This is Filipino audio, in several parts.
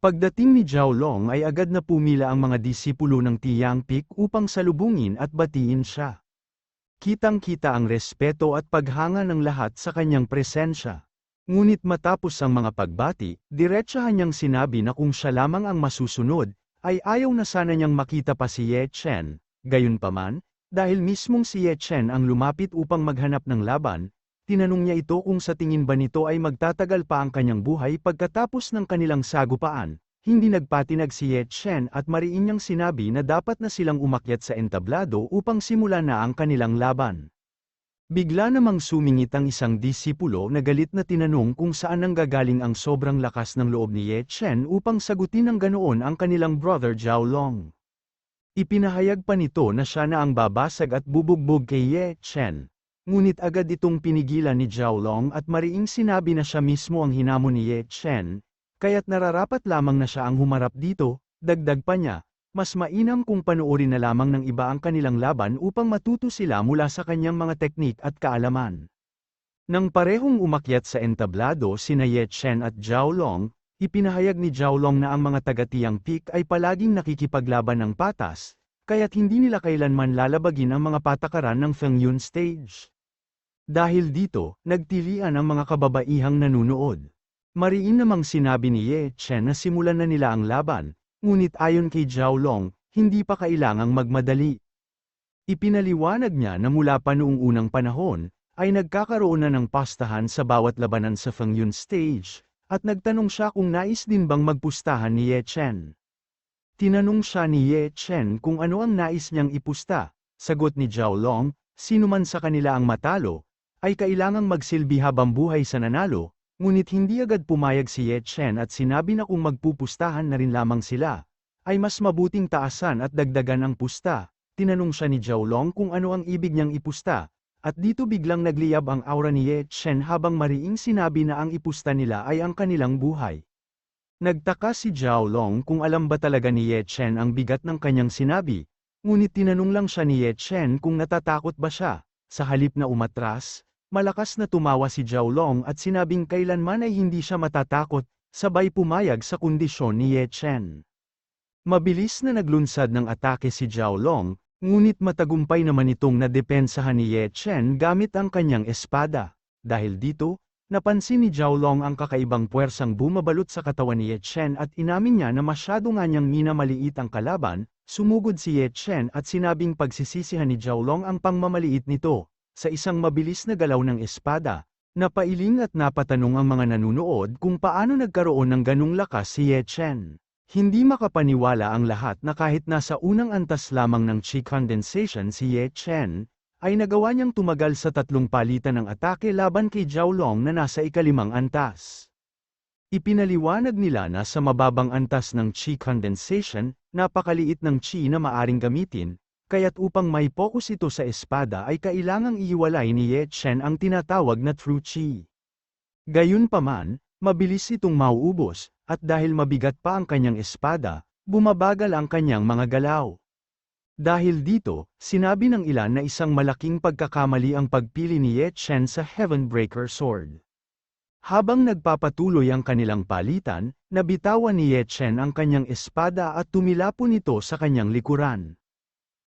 Pagdating ni Zhao Long ay agad na pumila ang mga disipulo ng Tiyang Pik upang salubungin at batiin siya. Kitang-kita ang respeto at paghanga ng lahat sa kanyang presensya. Ngunit matapos ang mga pagbati, diretsahan niyang sinabi na kung siya lamang ang masusunod, ay ayaw na sana niyang makita pa si Ye Chen. Gayunpaman, dahil mismong si Ye Chen ang lumapit upang maghanap ng laban, tinanong niya ito kung sa tingin ba nito ay magtatagal pa ang kanyang buhay pagkatapos ng kanilang sagupaan. Hindi nagpatinag si Ye Chen at mariin niyang sinabi na dapat na silang umakyat sa entablado upang simulan na ang kanilang laban. Bigla namang sumingit ang isang disipulo na galit na tinanong kung saan nanggagaling ang sobrang lakas ng loob ni Ye Chen upang sagutin ng ganoon ang kanilang brother Zhao Long. Ipinahayag pa nito na siya na ang babasag at bubugbog kay Ye Chen. Ngunit agad itong pinigilan ni Zhao Long at mariing sinabi na siya mismo ang hinamon ni Ye Chen, kaya't nararapat lamang na siya ang humarap dito, dagdag pa niya, mas mainam kung panoorin na lamang ng iba ang kanilang laban upang matuto sila mula sa kanyang mga teknik at kaalaman. Nang parehong umakyat sa entablado sina Ye Chen at Zhao Long, ipinahayag ni Zhao Long na ang mga taga-tiyang peak ay palaging nakikipaglaban ng patas, kaya't hindi nila kailanman lalabagin ang mga patakaran ng Fengyun stage. Dahil dito, nagtilian ang mga kababaihang nanunood. Mariin namang sinabi ni Ye Chen na simulan na nila ang laban, ngunit ayon kay Zhao Long, hindi pa kailangang magmadali. Ipinaliwanag niya na mula pa noong unang panahon, ay nagkakaroon na ng pastahan sa bawat labanan sa Fengyun stage, at nagtanong siya kung nais din bang magpustahan ni Ye Chen. Tinanong siya ni Ye Chen kung ano ang nais niyang ipusta, sagot ni Zhao Long, sino man sa kanila ang matalo, ay kailangang magsilbi habang buhay sa nanalo, ngunit hindi agad pumayag si Ye Chen at sinabi na kung magpupustahan na rin lamang sila, ay mas mabuting taasan at dagdagan ang pusta. Tinanong siya ni Zhao Long kung ano ang ibig niyang ipusta, at dito biglang nagliyab ang aura ni Ye Chen habang mariing sinabi na ang ipusta nila ay ang kanilang buhay. Nagtaka si Zhao Long kung alam ba talaga ni Ye Chen ang bigat ng kanyang sinabi, ngunit tinanong lang siya ni Ye Chen kung natatakot ba siya, sa halip na umatras, malakas na tumawa si Zhao Long at sinabing kailanman ay hindi siya matatakot, sabay pumayag sa kondisyon ni Ye Chen. Mabilis na naglunsad ng atake si Zhao Long, ngunit matagumpay naman itong nadepensahan ni Ye Chen gamit ang kanyang espada. Dahil dito, napansin ni Zhao Long ang kakaibang puwersang bumabalot sa katawan ni Ye Chen at inamin niya na masyado nga niyang minamaliit ang kalaban, sumugod si Ye Chen at sinabing pagsisisihan ni Zhao Long ang pangmamaliit nito. Sa isang mabilis na galaw ng espada, napailing at napatanong ang mga nanunood kung paano nagkaroon ng ganung lakas si Ye Chen. Hindi makapaniwala ang lahat na kahit nasa unang antas lamang ng chi condensation si Ye Chen, ay nagawa niyang tumagal sa tatlong palitan ng atake laban kay Zhao Long na nasa ikalimang antas. Ipinaliwanag nila na sa mababang antas ng chi condensation, napakaliit ng chi na maaring gamitin, kaya't upang may focus ito sa espada ay kailangang ihiwalay ni Ye Chen ang tinatawag na true chi. Gayunpaman, mabilis itong mauubos, at dahil mabigat pa ang kanyang espada, bumabagal ang kanyang mga galaw. Dahil dito, sinabi ng ilan na isang malaking pagkakamali ang pagpili ni Ye Chen sa Heavenbreaker Sword. Habang nagpapatuloy ang kanilang palitan, nabitawan ni Ye Chen ang kanyang espada at tumilapon ito sa kanyang likuran.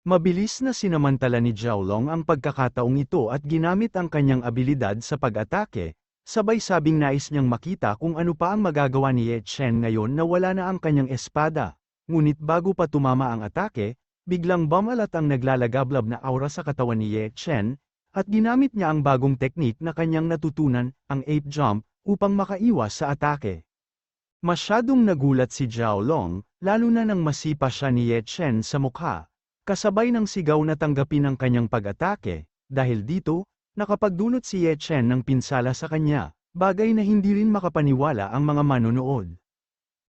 Mabilis na sinamantala ni Zhao Long ang pagkakataong ito at ginamit ang kanyang abilidad sa pag-atake, sabay sabing nais niyang makita kung ano pa ang magagawa ni Ye Chen ngayon na wala na ang kanyang espada. Ngunit bago pa tumama ang atake, biglang bumalat ang naglalagablab na aura sa katawan ni Ye Chen, at ginamit niya ang bagong teknik na kanyang natutunan, ang ape jump, upang makaiwas sa atake. Masyadong nagulat si Zhao Long, lalo na nang masipa siya ni Ye Chen sa mukha, kasabay ng sigaw na tanggapin ang kanyang pag-atake, dahil dito, nakapagdulot si Ye Chen ng pinsala sa kanya, bagay na hindi rin makapaniwala ang mga manonood.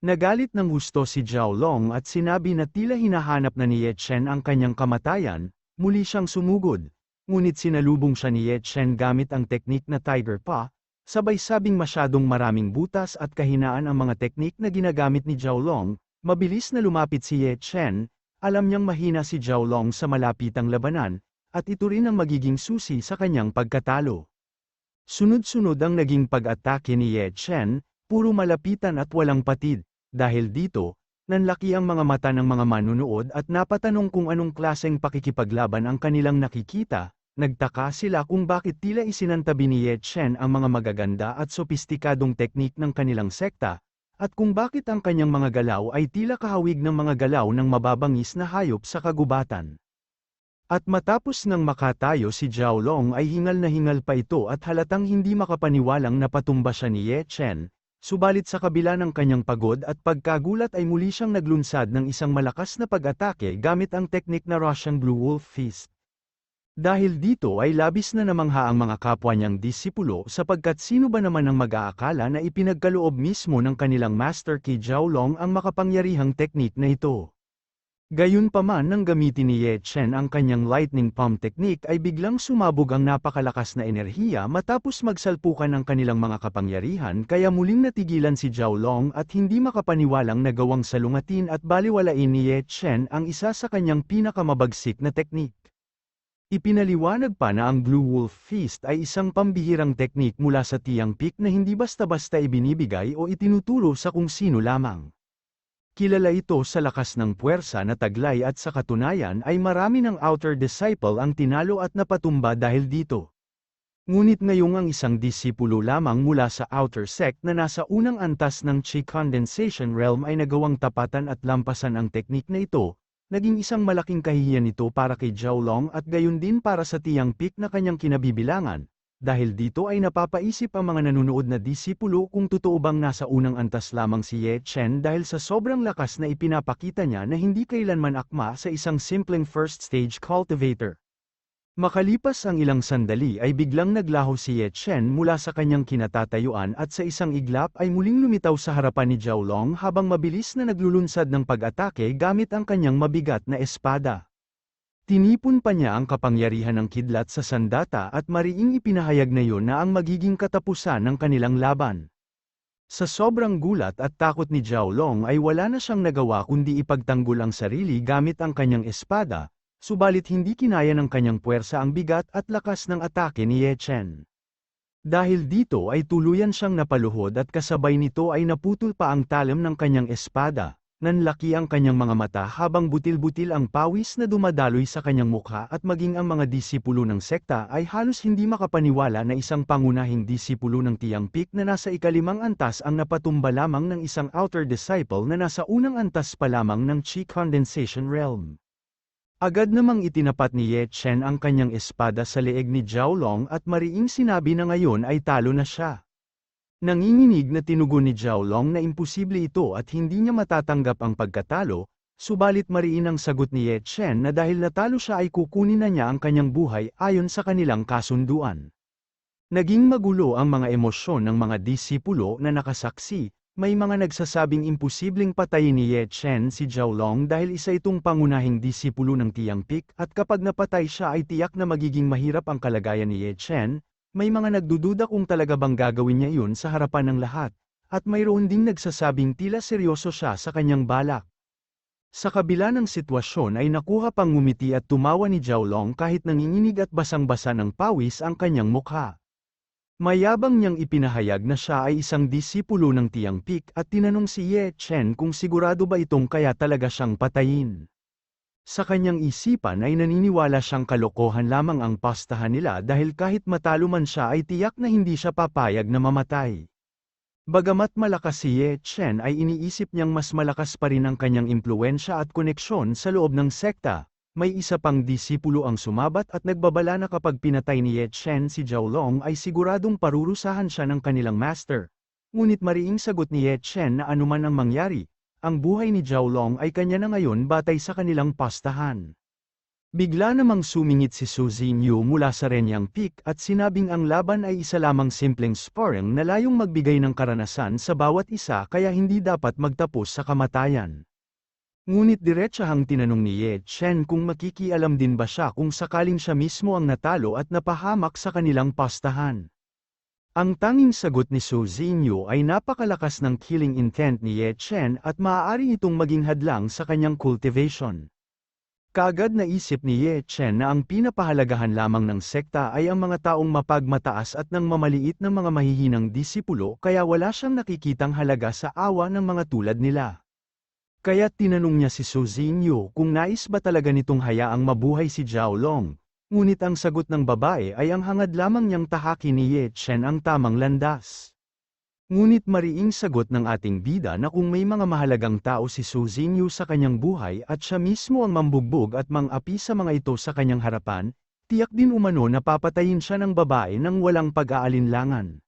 Nagalit ng gusto si Zhao Long at sinabi na tila hinahanap na ni Ye Chen ang kanyang kamatayan, muli siyang sumugod, ngunit sinalubong siya ni Ye Chen gamit ang teknik na Tiger Pa, sabay sabing masyadong maraming butas at kahinaan ang mga teknik na ginagamit ni Zhao Long, mabilis na lumapit si Ye Chen, alam niyang mahina si Zhao Long sa malapitang labanan, at ito rin ang magiging susi sa kanyang pagkatalo. Sunod-sunod ang naging pag-atake ni Ye Chen, puro malapitan at walang patid, Dahil dito, nanlaki ang mga mata ng mga manunood at napatanong kung anong klaseng pakikipaglaban ang kanilang nakikita, nagtaka sila kung bakit tila isinantabi ni Ye Chen ang mga magaganda at sopistikadong teknik ng kanilang sekta, at kung bakit ang kanyang mga galaw ay tila kahawig ng mga galaw ng mababangis na hayop sa kagubatan. At matapos ng makatayo si Zhao Long ay hingal na hingal pa ito at halatang hindi makapaniwalang napatumba siya ni Ye Chen, subalit sa kabila ng kanyang pagod at pagkagulat ay muli siyang naglunsad ng isang malakas na pag-atake gamit ang teknik na Russian Blue Wolf Fist. Dahil dito ay labis na namangha ang mga kapwa niyang disipulo sapagkat sino ba naman ang mag-aakala na ipinagkaloob mismo ng kanilang master Zhao Long ang makapangyarihang teknik na ito. Gayunpaman nang gamitin ni Ye Chen ang kanyang lightning palm technique ay biglang sumabog ang napakalakas na enerhiya matapos magsalpukan ang kanilang mga kapangyarihan kaya muling natigilan si Zhao at hindi makapaniwalang nagawang salungatin at baliwalain ni Ye Chen ang isa sa kanyang pinakamabagsik na teknik. Ipinaliwanag pa na ang Blue Wolf Feast ay isang pambihirang teknik mula sa Tiang Peak na hindi basta-basta ibinibigay o itinuturo sa kung sino lamang. Kilala ito sa lakas ng puwersa na taglay at sa katunayan ay marami ng outer disciple ang tinalo at napatumba dahil dito. Ngunit ngayong ang isang disipulo lamang mula sa outer sect na nasa unang antas ng Chi condensation realm ay nagawang tapatan at lampasan ang teknik na ito, naging isang malaking kahihiyan ito para kay Zhao Long at gayon din para sa Tiang Peak na kanyang kinabibilangan, dahil dito ay napapaisip ang mga nanunood na disipulo kung totoo bang nasa unang antas lamang si Ye Chen dahil sa sobrang lakas na ipinapakita niya na hindi kailanman akma sa isang simpleng first stage cultivator. Makalipas ang ilang sandali ay biglang naglaho si Ye Chen mula sa kanyang kinatatayuan at sa isang iglap ay muling lumitaw sa harapan ni Zhao Long habang mabilis na naglulunsad ng pag-atake gamit ang kanyang mabigat na espada. Tinipon pa niya ang kapangyarihan ng kidlat sa sandata at mariing ipinahayag na yon na ang magiging katapusan ng kanilang laban. Sa sobrang gulat at takot ni Zhao Long ay wala na siyang nagawa kundi ipagtanggol ang sarili gamit ang kanyang espada, subalit hindi kinaya ng kanyang puwersa ang bigat at lakas ng atake ni Ye Chen. Dahil dito ay tuluyan siyang napaluhod at kasabay nito ay naputol pa ang talim ng kanyang espada, nanlaki ang kanyang mga mata habang butil-butil ang pawis na dumadaloy sa kanyang mukha at maging ang mga disipulo ng sekta ay halos hindi makapaniwala na isang pangunahing disipulo ng Tiang Peak na nasa ikalimang antas ang napatumba lamang ng isang outer disciple na nasa unang antas pa lamang ng Chi Condensation Realm. Agad namang itinapat ni Ye Chen ang kanyang espada sa leeg ni Zhao Long at mariing sinabi na ngayon ay talo na siya. Nanginginig na tinugon ni Zhao Long na imposible ito at hindi niya matatanggap ang pagkatalo, subalit mariin ang sagot ni Ye Chen na dahil natalo siya ay kukunin na niya ang kanyang buhay ayon sa kanilang kasunduan. Naging magulo ang mga emosyon ng mga disipulo na nakasaksi, may mga nagsasabing imposibleng patayin ni Ye Chen si Zhao Long dahil isa itong pangunahing disipulo ng Tiang Peak at kapag napatay siya ay tiyak na magiging mahirap ang kalagayan ni Ye Chen, may mga nagdududa kung talaga bang gagawin niya iyon sa harapan ng lahat, at mayroon ding nagsasabing tila seryoso siya sa kanyang balak. Sa kabila ng sitwasyon ay nakuha pang ngumiti at tumawa ni Zhao Long kahit nanginginig at basang-basa ng pawis ang kanyang mukha. Mayabang niyang ipinahayag na siya ay isang disipulo ng Tiang Peak at tinanong si Ye Chen kung sigurado ba itong kaya talaga siyang patayin. Sa kanyang isipan ay naniniwala siyang kalokohan lamang ang pastahan nila dahil kahit matalo man siya ay tiyak na hindi siya papayag na mamatay. Bagamat malakas si Ye Chen ay iniisip niyang mas malakas pa rin ang kanyang impluensya at koneksyon sa loob ng sekta, may isa pang disipulo ang sumabat at nagbabala na kapag pinatay ni Ye Chen si Zhao Long ay siguradong parurusahan siya ng kanilang master. Ngunit mariing sagot ni Ye Chen na anuman ang mangyari, ang buhay ni Zhao Long ay kanya na ngayon batay sa kanilang pastahan. Bigla namang sumingit si Su Xinyu mula sa Renyang Peak at sinabing ang laban ay isa lamang simpleng sparring na layong magbigay ng karanasan sa bawat isa kaya hindi dapat magtapos sa kamatayan. Ngunit diretsahang tinanong ni Ye Chen kung makikialam din ba siya kung sakaling siya mismo ang natalo at napahamak sa kanilang pastahan. Ang tanging sagot ni Su Xinyu ay napakalakas ng killing intent ni Ye Chen at maaari itong maging hadlang sa kanyang cultivation. Kaagad naisip ni Ye Chen na ang pinapahalagahan lamang ng sekta ay ang mga taong mapagmataas at ng mamaliit ng mga mahihinang disipulo kaya wala siyang nakikitang halaga sa awa ng mga tulad nila. Kaya tinanong niya si Su Xingyu kung nais ba talaga nitong hayaang mabuhay si Zhao Long, ngunit ang sagot ng babae ay ang hangad lamang niyang tahaki ni Ye Chen ang tamang landas. Ngunit mariing sagot ng ating bida na kung may mga mahalagang tao si Su Xingyu sa kanyang buhay at siya mismo ang mambugbog at mang-api sa mga ito sa kanyang harapan, tiyak din umano na papatayin siya ng babae nang walang pag-aalinlangan.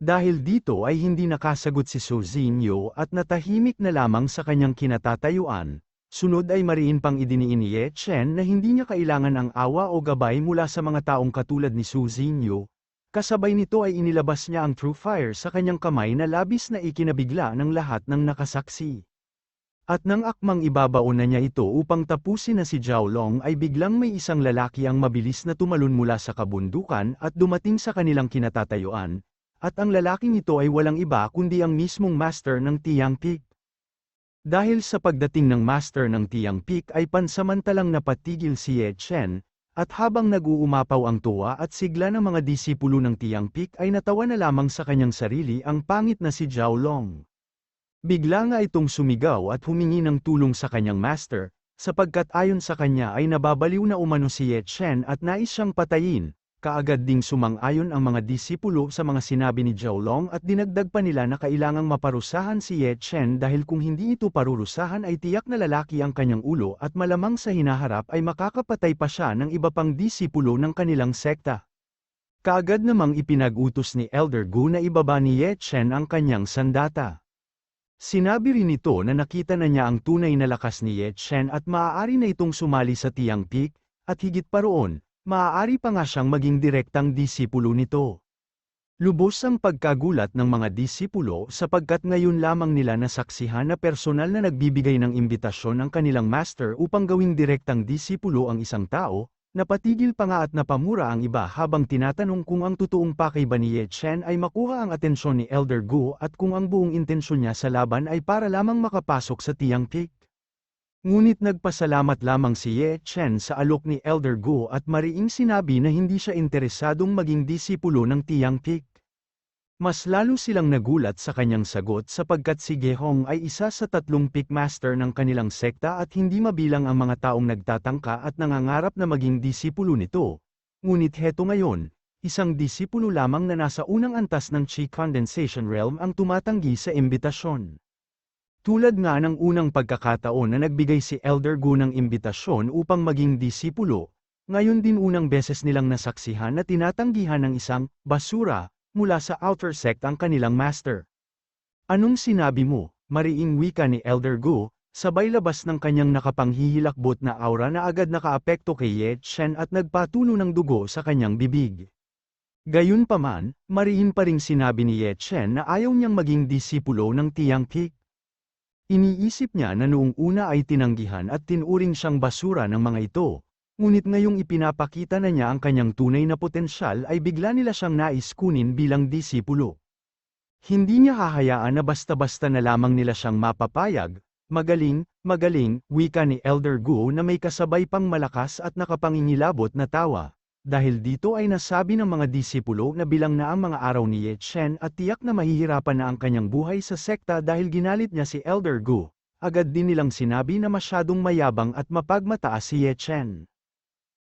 Dahil dito ay hindi nakasagot si Xingyu at natahimik na lamang sa kanyang kinatatayuan, sunod ay mariin pang idiniin ni Ye Chen na hindi niya kailangan ang awa o gabay mula sa mga taong katulad ni Xingyu, Kasabay nito ay inilabas niya ang True Fire sa kanyang kamay na labis na ikinabigla ng lahat ng nakasaksi. At nang akmang ibabaon na niya ito upang tapusin na si Zhao Long ay biglang may isang lalaki ang mabilis na tumalon mula sa kabundukan at dumating sa kanilang kinatatayuan, at ang lalaking ito ay walang iba kundi ang mismong master ng Tiang Peak. Dahil sa pagdating ng master ng Tiang Peak ay pansamantalang napatigil si Ye Chen, at habang nag-uumapaw ang tuwa at sigla ng mga disipulo ng Tiang Peak ay natawa na lamang sa kanyang sarili ang pangit na si Zhao Long. Bigla nga itong sumigaw at humingi ng tulong sa kanyang master, sapagkat ayon sa kanya ay nababaliw na umano si Ye Chen at nais siyang patayin, kaagad ding sumang-ayon ang mga disipulo sa mga sinabi ni Zhao Long at dinagdag pa nila na kailangang maparusahan si Ye Chen dahil kung hindi ito parurusahan ay tiyak na lalaki ang kanyang ulo at malamang sa hinaharap ay makakapatay pa siya ng iba pang disipulo ng kanilang sekta. Kaagad namang ipinag-utos ni Elder Gu na ibaba ni Ye Chen ang kanyang sandata. Sinabi rin nito na nakita na niya ang tunay na lakas ni Ye Chen at maaari na itong sumali sa Tiang Peak, at higit pa roon, Maaari pa nga siyang maging direktang disipulo nito. Lubos ang pagkagulat ng mga disipulo sapagkat ngayon lamang nila nasaksihan na personal na nagbibigay ng imbitasyon ng kanilang master upang gawing direktang disipulo ang isang tao, napatigil pa nga at napamura ang iba habang tinatanong kung ang totoong pakay ba ni Ye Chen ay makuha ang atensyon ni Elder Gu at kung ang buong intensyon niya sa laban ay para lamang makapasok sa Tiang Peak. Ngunit nagpasalamat lamang si Ye Chen sa alok ni Elder Gu at mariing sinabi na hindi siya interesadong maging disipulo ng Tiang Peak. Mas lalo silang nagulat sa kanyang sagot sapagkat si Gehong ay isa sa tatlong peak master ng kanilang sekta at hindi mabilang ang mga taong nagtatangka at nangangarap na maging disipulo nito. Ngunit heto ngayon, isang disipulo lamang na nasa unang antas ng Chi Condensation Realm ang tumatanggi sa imbitasyon. Tulad nga ng unang pagkakataon na nagbigay si Elder Gu ng imbitasyon upang maging disipulo, ngayon din unang beses nilang nasaksihan na tinatanggihan ng isang basura mula sa outer sect ang kanilang master. Anong sinabi mo, mariing wika ni Elder Gu, sabay labas ng kanyang nakapanghihilakbot na aura na agad nakaapekto kay Ye Chen at nagpatulo ng dugo sa kanyang bibig. Gayunpaman, mariin pa ring sinabi ni Ye Chen na ayaw niyang maging disipulo ng Tiang Peak. Iniisip niya na noong una ay tinanggihan at tinuring siyang basura ng mga ito, ngunit ngayong ipinapakita na niya ang kanyang tunay na potensyal ay bigla nila siyang nais kunin bilang disipulo. Hindi niya hahayaan na basta-basta na lamang nila siyang mapapayag, magaling, magaling, wika ni Elder Gu na may kasabay pang malakas at nakapangingilabot na tawa. Dahil dito ay nasabi ng mga disipulo na bilang na ang mga araw ni Ye Chen at tiyak na mahihirapan na ang kanyang buhay sa sekta dahil ginalit niya si Elder Gu. Agad din nilang sinabi na masyadong mayabang at mapagmataas si Ye Chen.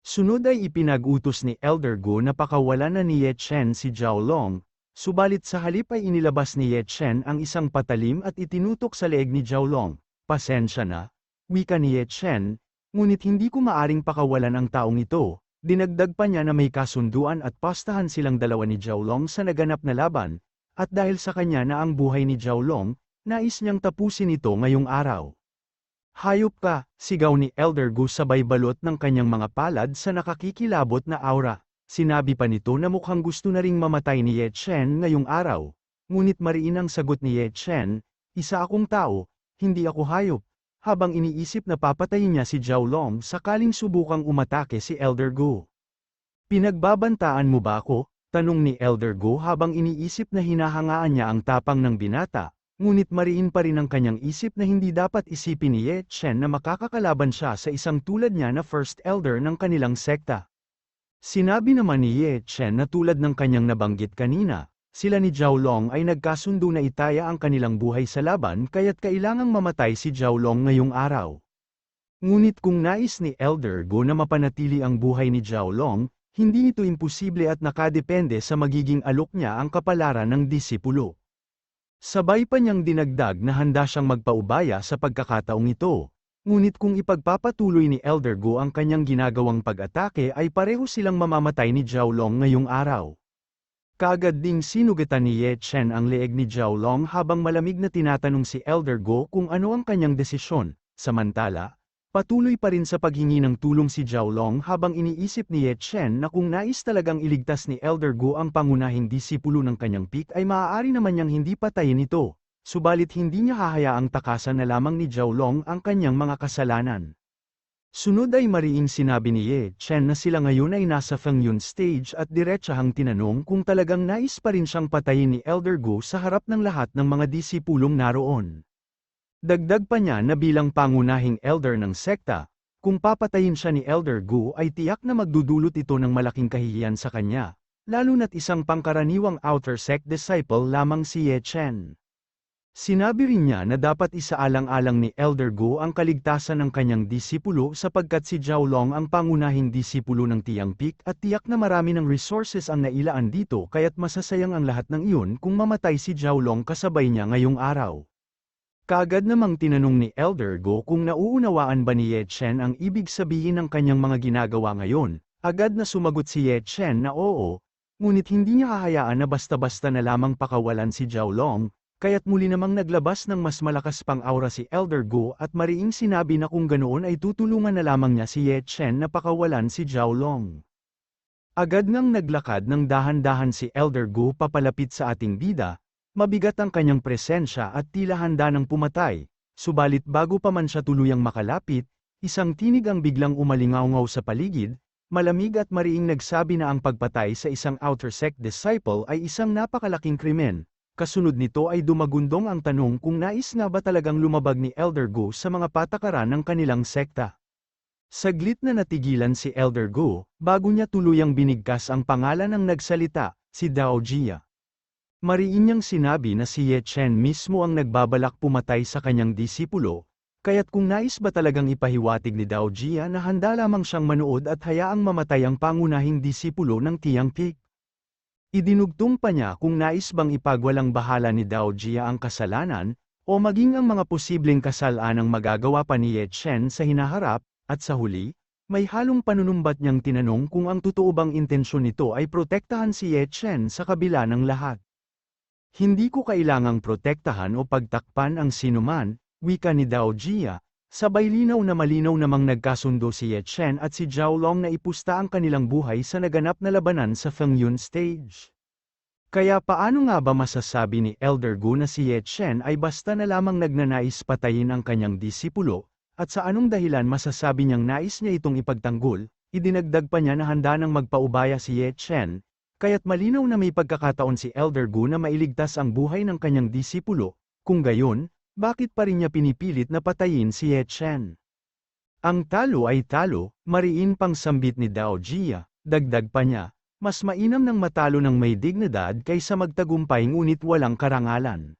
Sunod ay ipinag-utos ni Elder Gu na pakawalan na ni Ye Chen si Zhao Long, subalit sa halip ay inilabas ni Ye Chen ang isang patalim at itinutok sa leeg ni Zhao Long. Pasensya na, wika ni Ye Chen, ngunit hindi ko maaring pakawalan ang taong ito, Dinagdag pa niya na may kasunduan at pastahan silang dalawa ni Jiaolong sa naganap na laban, at dahil sa kanya na ang buhay ni Jiaolong, nais niyang tapusin ito ngayong araw. Hayop ka, sigaw ni Elder Gu sabay balot ng kanyang mga palad sa nakakikilabot na aura. Sinabi pa nito na mukhang gusto na ring mamatay ni Ye Chen ngayong araw. Ngunit mariin ang sagot ni Ye Chen, isa akong tao, hindi ako hayop, habang iniisip na papatayin niya si Zhao Long sakaling subukang umatake si Elder Gu. Pinagbabantaan mo ba ako? Tanong ni Elder Gu habang iniisip na hinahangaan niya ang tapang ng binata, ngunit mariin pa rin ang kanyang isip na hindi dapat isipin ni Ye Chen na makakakalaban siya sa isang tulad niya na First Elder ng kanilang sekta. Sinabi naman ni Ye Chen na tulad ng kanyang nabanggit kanina, sila ni Zhao Long ay nagkasundo na itaya ang kanilang buhay sa laban kaya't kailangang mamatay si Zhao Long ngayong araw. Ngunit kung nais ni Elder Go na mapanatili ang buhay ni Zhao Long, hindi ito imposible at nakadepende sa magiging alok niya ang kapalaran ng disipulo. Sabay pa niyang dinagdag na handa siyang magpaubaya sa pagkakataong ito, ngunit kung ipagpapatuloy ni Elder Go ang kanyang ginagawang pag-atake ay pareho silang mamamatay ni Zhao Long ngayong araw. Kaagad ding sinugatan ni Ye Chen ang leeg ni Zhao Long habang malamig na tinatanong si Elder Go kung ano ang kanyang desisyon, samantala, Patuloy pa rin sa paghingi ng tulong si Zhao Long habang iniisip ni Ye Chen na kung nais talagang iligtas ni Elder Go ang pangunahing disipulo ng kanyang peak ay maaari naman niyang hindi patayin ito, subalit hindi niya hahayaang takasan na lamang ni Zhao Long ang kanyang mga kasalanan. Sunod ay mariing sinabi ni Ye Chen na sila ngayon ay nasa Fengyun stage at diretsahang tinanong kung talagang nais pa rin siyang patayin ni Elder Go sa harap ng lahat ng mga disipulong naroon. Dagdag pa niya na bilang pangunahing elder ng sekta, kung papatayin siya ni Elder Gu ay tiyak na magdudulot ito ng malaking kahihiyan sa kanya, lalo na't isang pangkaraniwang outer sect disciple lamang si Ye Chen. Sinabi rin niya na dapat isaalang-alang ni Elder Gu ang kaligtasan ng kanyang disipulo sapagkat si Zhao Long ang pangunahing disipulo ng Tiang Peak at tiyak na marami ng resources ang nailaan dito kaya't masasayang ang lahat ng iyon kung mamatay si Zhao Long kasabay niya ngayong araw. Kaagad namang tinanong ni Elder Go kung nauunawaan ba ni Ye Chen ang ibig sabihin ng kanyang mga ginagawa ngayon, agad na sumagot si Ye Chen na oo, ngunit hindi niya hahayaan na basta-basta na lamang pakawalan si Zhao Long, kaya't muli namang naglabas ng mas malakas pang aura si Elder Go at mariing sinabi na kung ganoon ay tutulungan na lamang niya si Ye Chen na pakawalan si Zhao Long. Agad ngang naglakad ng dahan-dahan si Elder Go papalapit sa ating bida, Mabigat ang kanyang presensya at tila handa ng pumatay, subalit bago pa man siya tuluyang makalapit, isang tinig ang biglang umalingaw sa paligid, malamig at mariing nagsabi na ang pagpatay sa isang outer sect disciple ay isang napakalaking krimen. Kasunod nito ay dumagundong ang tanong kung nais nga ba talagang lumabag ni Elder Go sa mga patakaran ng kanilang sekta. Saglit na natigilan si Elder Go, bago niya tuluyang binigkas ang pangalan ng nagsalita, si Dao Jia. Mariin niyang sinabi na si Ye Chen mismo ang nagbabalak pumatay sa kanyang disipulo, kaya't kung nais ba talagang ipahiwatig ni Dao Jia na handa lamang siyang manood at hayaang mamatay ang pangunahing disipulo ng Tiang Pik. Idinugtong pa niya kung nais bang ipagwalang bahala ni Dao Jia ang kasalanan, o maging ang mga posibleng kasalanang magagawa pa ni Ye Chen sa hinaharap, at sa huli, may halong panunumbat niyang tinanong kung ang totoo bang intensyon nito ay protektahan si Ye Chen sa kabila ng lahat. Hindi ko kailangang protektahan o pagtakpan ang sinuman, wika ni Dao Jia, sabay linaw na malinaw namang nagkasundo si Ye Chen at si Zhao Long na ipusta ang kanilang buhay sa naganap na labanan sa Fengyun stage. Kaya paano nga ba masasabi ni Elder Gu na si Ye Chen ay basta na lamang nagnanais patayin ang kanyang disipulo, at sa anong dahilan masasabi niyang nais niya itong ipagtanggol, idinagdag pa niya na handa nang magpaubaya si Ye Chen, Kaya't malinaw na may pagkakataon si Elder Gu na mailigtas ang buhay ng kanyang disipulo, kung gayon, bakit pa rin niya pinipilit na patayin si Ye Chen? Ang talo ay talo, mariin pang sambit ni Dao Jia, dagdag pa niya, mas mainam ng matalo ng may dignidad kaysa magtagumpay ngunit walang karangalan.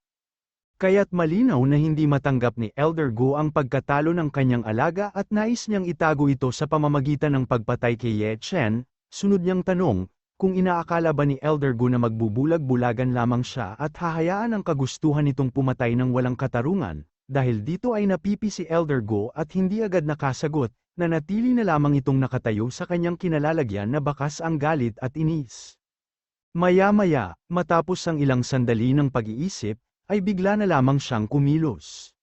Kaya't malinaw na hindi matanggap ni Elder Gu ang pagkatalo ng kanyang alaga at nais niyang itago ito sa pamamagitan ng pagpatay kay Ye Chen, sunod niyang tanong, kung inaakala ba ni Elder Gu na magbubulag-bulagan lamang siya at hahayaan ang kagustuhan nitong pumatay ng walang katarungan, dahil dito ay napipi si Elder Go at hindi agad nakasagot, na natili na lamang itong nakatayo sa kanyang kinalalagyan na bakas ang galit at inis. Maya-maya, matapos ang ilang sandali ng pag-iisip, ay bigla na lamang siyang kumilos.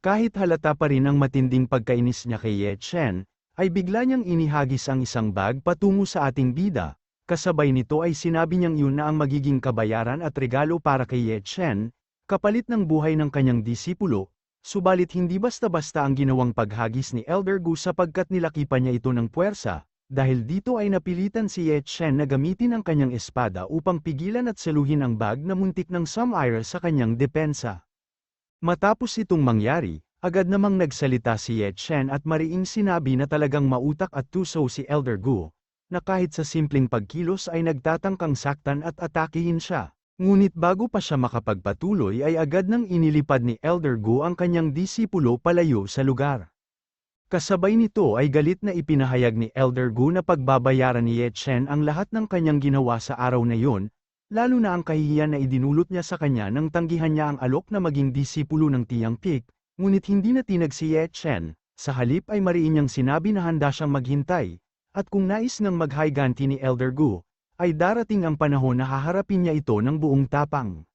Kahit halata pa rin ang matinding pagkainis niya kay Ye Chen, ay bigla niyang inihagis ang isang bag patungo sa ating bida, Kasabay nito ay sinabi niyang yun na ang magiging kabayaran at regalo para kay Ye Chen, kapalit ng buhay ng kanyang disipulo, subalit hindi basta-basta ang ginawang paghagis ni Elder Gu sapagkat nilakipan niya ito ng puwersa, dahil dito ay napilitan si Ye Chen na gamitin ang kanyang espada upang pigilan at saluhin ang bag na muntik ng Samaira sa kanyang depensa. Matapos itong mangyari, agad namang nagsalita si Ye Chen at mariing sinabi na talagang mautak at tuso si Elder Gu, na kahit sa simpleng pagkilos ay nagtatangkang saktan at atakihin siya. Ngunit bago pa siya makapagpatuloy ay agad nang inilipad ni Elder Gu ang kanyang disipulo palayo sa lugar. Kasabay nito ay galit na ipinahayag ni Elder Gu na pagbabayaran ni Ye Chen ang lahat ng kanyang ginawa sa araw na yun, lalo na ang kahihiyan na idinulot niya sa kanya nang tanggihan niya ang alok na maging disipulo ng Tiang Pik, ngunit hindi na tinag si Ye Chen, sa halip ay mariin niyang sinabi na handa siyang maghintay, at kung nais ngang maghayganti ni Elder Gu, ay darating ang panahon na haharapin niya ito ng buong tapang.